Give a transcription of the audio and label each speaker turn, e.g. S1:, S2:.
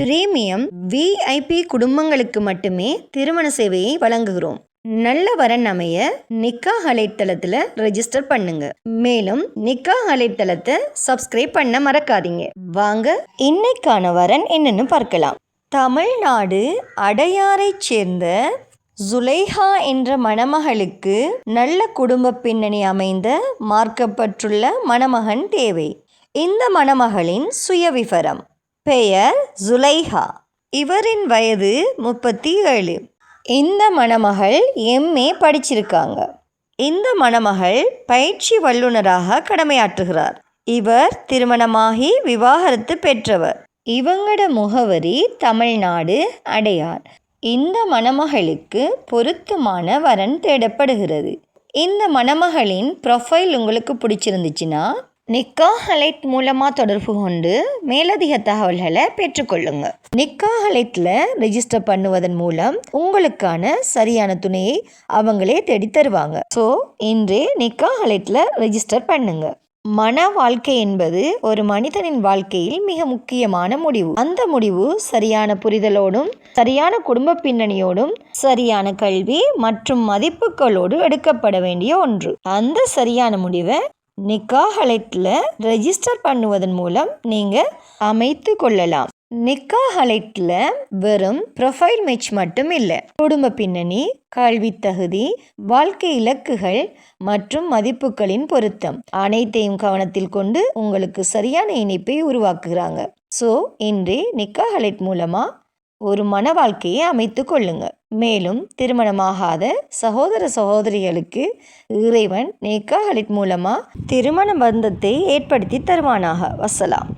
S1: Premium VIP குடும்பங்களுக்கு மட்டுமே திருமண சேவையை வழங்குகிறோம். நல்ல வரன் அமைய நிக்கா அலைத்தளத்தில் ரெஜிஸ்டர் பண்ணுங்க. மேலும் நிக்கா அலைத்தளத்தை சப்ஸ்கிரைப் பண்ண மறக்காதீங்க. வாங்க இன்னைக்கான வரன் என்னன்னு பார்க்கலாம். தமிழ்நாடு அடையாரைச் சேர்ந்த ஜுலைஹா என்ற மணமகளுக்கு நல்ல குடும்ப பின்னணி அமைந்த மார்க்கப்பட்டுள்ள மணமகன் தேவை. இந்த மணமகளின் சுயவிவரம். பெயர் ஜுலைஹா. இவரின் வயது முப்பத்தி ஏழு இந்த மணமகள் எம்ஏ படிச்சிருக்காங்க. இந்த மணமகள் பயிற்சி வல்லுநராக கடமையாற்றுகிறார். இவர் திருமணமாகி விவாகரத்து பெற்றவர். இவங்களோட முகவரி தமிழ்நாடு அடையார். இந்த மணமகளுக்கு பொருத்தமான வரன் தேடப்படுகிறது. இந்த மணமகளின் ப்ரொஃபைல் உங்களுக்கு பிடிச்சிருந்துச்சுன்னா நிக்காஹலைட் மூலமாக தொடர்பு கொண்டு மேலதிக தகவல்களை பெற்றுக்கொள்ளுங்க. நிக்காஹலைட்டில் ரெஜிஸ்டர் பண்ணுவதன் மூலம் உங்களுக்கான சரியான துணையை அவங்களே தேடி தருவாங்க. ஸோ இன்றே நிக்காஹலைட்டில் ரெஜிஸ்டர் பண்ணுங்க. மன வாழ்க்கை என்பது ஒரு மனிதனின் வாழ்க்கையில் மிக முக்கியமான முடிவு. அந்த முடிவு சரியான புரிதலோடும் சரியான குடும்ப பின்னணியோடும் சரியான கல்வி மற்றும் மதிப்புகளோடு எடுக்கப்பட வேண்டிய ஒன்று. அந்த சரியான முடிவை நிக்காஹலைட்டில் ரெஜிஸ்டர் பண்ணுவதன் மூலம் நீங்கள் அமைத்து கொள்ளலாம். நிக்காஹலைட்டில் வெறும் ப்ரொஃபைல் மேட்ச் மட்டும் இல்லை. குடும்ப பின்னணி கல்வி தகுதி வாழ்க்கை இலக்குகள் மற்றும் மதிப்புகளின் பொருத்தம். அனைத்தையும் கவனத்தில் கொண்டு உங்களுக்கு சரியான இணைப்பை உருவாக்குகிறாங்க. ஸோ இன்றே நிக்காஹலைட் மூலமாக ஒரு மன வாழ்க்கையை அமைத்து கொள்ளுங்கள் மேலும் திருமணமாகாத சகோதர சகோதரிகளுக்கு இறைவன் நேக்காஹலிட் மூலமாக திருமண பந்தத்தை ஏற்படுத்தி தருவானாக. வசலாம்